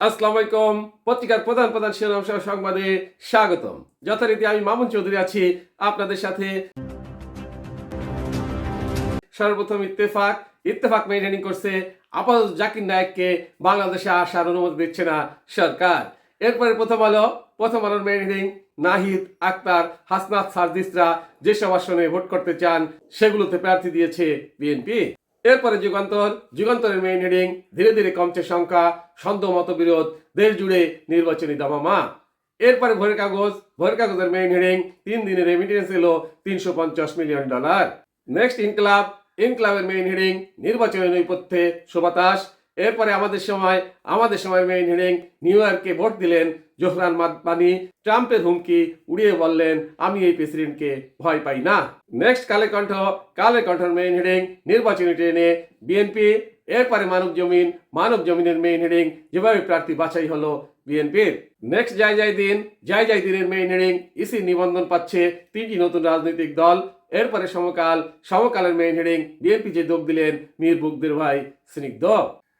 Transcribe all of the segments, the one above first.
আসসালামু আলাইকুম। পত্রিকার প্রধান প্রধান শিরোনাম সহ সংবাদে স্বাগতম। যথারীতি আমি মামুন চৌধুরী আছি আপনাদের সাথে। সর্বপ্রথম ইত্তেফাক। ইত্তেফাক মেইনটেনিং করছে, আপাতত জাকির নায়েককে বাংলাদেশে আসার অনুমতি দিচ্ছে না সরকার। এরপরে প্রথম আলো, প্রথম আলোর মেইনটেনিং নাহিদ, আক্তার, হাসনাত সার্দিসরা যেসব আসনে ভোট করতে চান, সেগুলোতে প্রার্থী দিয়েছে বিএনপি। এরপরে যুগান্তর, যুগান্তরের মেইন হেডিং ধীরে ধীরে কমছে সংখ্যা সন্দেহ মতবিরোধ, দেশ জুড়ে নির্বাচনী দামামা। এরপরে ভোরের কাগজ, ভোরের কাগজের মেইন হেডিং তিন দিনের রেমিটেন্স এলো তিনশো পঞ্চাশ মিলিয়ন ডলার নেক্সট ইনক্লাব, ইনক্লাবের মেইন হেডিং নির্বাচনের নৈপথ্যে সুবাতাস এরপরে আমাদের সময় আমাদের সময় মেইন হেডিং নিউ ইয়র্কে ভোট দিলেন, জোহরান মাদবানি ট্রাম্পের হুমকি উড়িয়ে বললেন, আমি এই প্রেসিডেন্টকে ভয় পাই না। নেক্সট কালে কণ্ঠ কালে কণ্ঠর মেইন হেডিং নির্বাচনী ট্রেনে বিএনপি এরপরে মানব জমিন, মানব জমিনের মেইন হেডিং যেভাবে প্রার্থী বাছাই হলো বিএনপির নেক্সট যাই যাই দিন যাই যাই দিনের মেইন হেডিং ইসি নিবন্ধন পাচ্ছে তিনটি নতুন রাজনৈতিক দল। এরপরে সমকাল, সমকালের মেইন হেডিং বিএনপি যে যোগ দিলেন, মীর বুকদের ভাই Snigdho.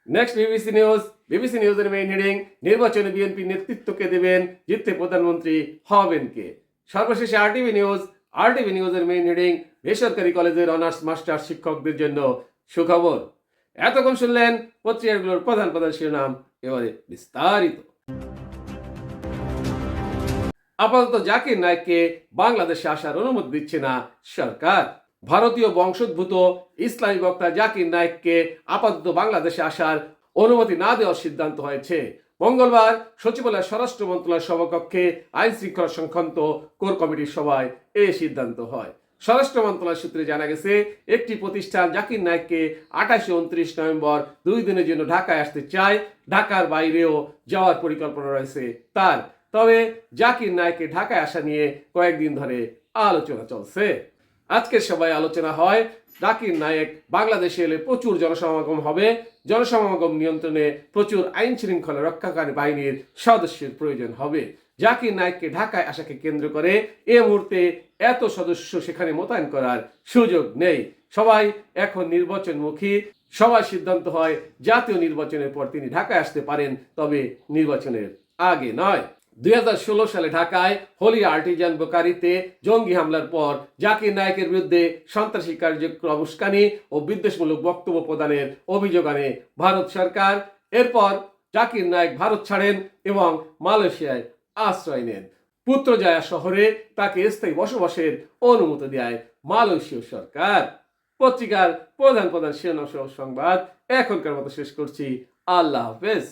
Next BBC news BBC নিউজের মেইন হেডিং নির্বাচনে বিএনপি নেতৃত্বকে দেবেন জিততে প্রধানমন্ত্রী হবেন কে? সর্বশেষে আরটিভি নিউজ আরটিভি নিউজের মেইন হেডিং বেসরকারি কলেজের অনার্স মাস্টার শিক্ষকদের জন্য সুখবর। এতক্ষণ শুনলেন পত্রিকাগুলোর প্রধান প্রধান শিরোনাম, এবারে বিস্তারিত। আপাতত জাকির নায়ককে বাংলাদেশে আসার অনুমতি দিচ্ছে না সরকার। ভারতীয় বংশোদ্ভূত ইসলামী বক্তা জাকির নায়ককে আপাতত বাংলাদেশে আসার অনুমতি না দেওয়ার সিদ্ধান্ত হয়েছে। মঙ্গলবার সচিবালয় স্বরাষ্ট্র মন্ত্রণালয় সভাকক্ষে আইন শৃঙ্খলা সংক্রান্ত কোর কমিটির সভায় এই সিদ্ধান্ত হয়। স্বরাষ্ট্র মন্ত্রণালয় সূত্রে জানা গেছে, একটি প্রতিষ্ঠান জাকির নায়ককে আঠাশে উনত্রিশ নভেম্বর দুই দিনের জন্য ঢাকায় আসতে চায়। ঢাকার বাইরেও যাওয়ার পরিকল্পনা রয়েছে তার। তবে জাকির নায়ককে ঢাকায় আসা নিয়ে কয়েকদিন ধরে আলোচনা চলছে। আজকের সবাই আলোচনা হয় জাকির নায়েক, বাংলাদেশে এলে প্রচুর জনসমাগম হবে। জনসমাগম নিয়ন্ত্রণে প্রচুর আইন শৃঙ্খলা রক্ষাকারী বাহিনীর সদস্যের প্রয়োজন হবে। জাকির নায়েককে ঢাকায় আসাকে কেন্দ্র করে এ মুহূর্তে এত সদস্য সেখানে মোতায়েন করার সুযোগ নেই। সবাই এখন নির্বাচনমুখী সবার সিদ্ধান্ত হয় জাতীয় নির্বাচনের পর তিনি ঢাকায় আসতে পারেন, তবে নির্বাচনের আগে নয়। দুই হাজার ষোলো সালে ঢাকায় হোলি আর্টিজান বোকারিতে জঙ্গি হামলার পর জাকির নায়কের বিরুদ্ধে সন্ত্রাসী কার্যক্রম উস্কানি ও বিদ্বেষমূলক বক্তব্য প্রদানের অভিযোগ আনে ভারত সরকার। এরপর জাকির নায়ক ভারত ছাড়েন এবং মালয়েশিয়ায় আশ্রয় নেন। পুত্রজায়া শহরে তাকে স্থায়ী বসবাসের অনুমতি দেয় মালয়েশীয় সরকার। পত্রিকার প্রধান প্রধান শিরোনাম সংবাদ এখনকার মতো শেষ করছি। আল্লাহ হাফেজ।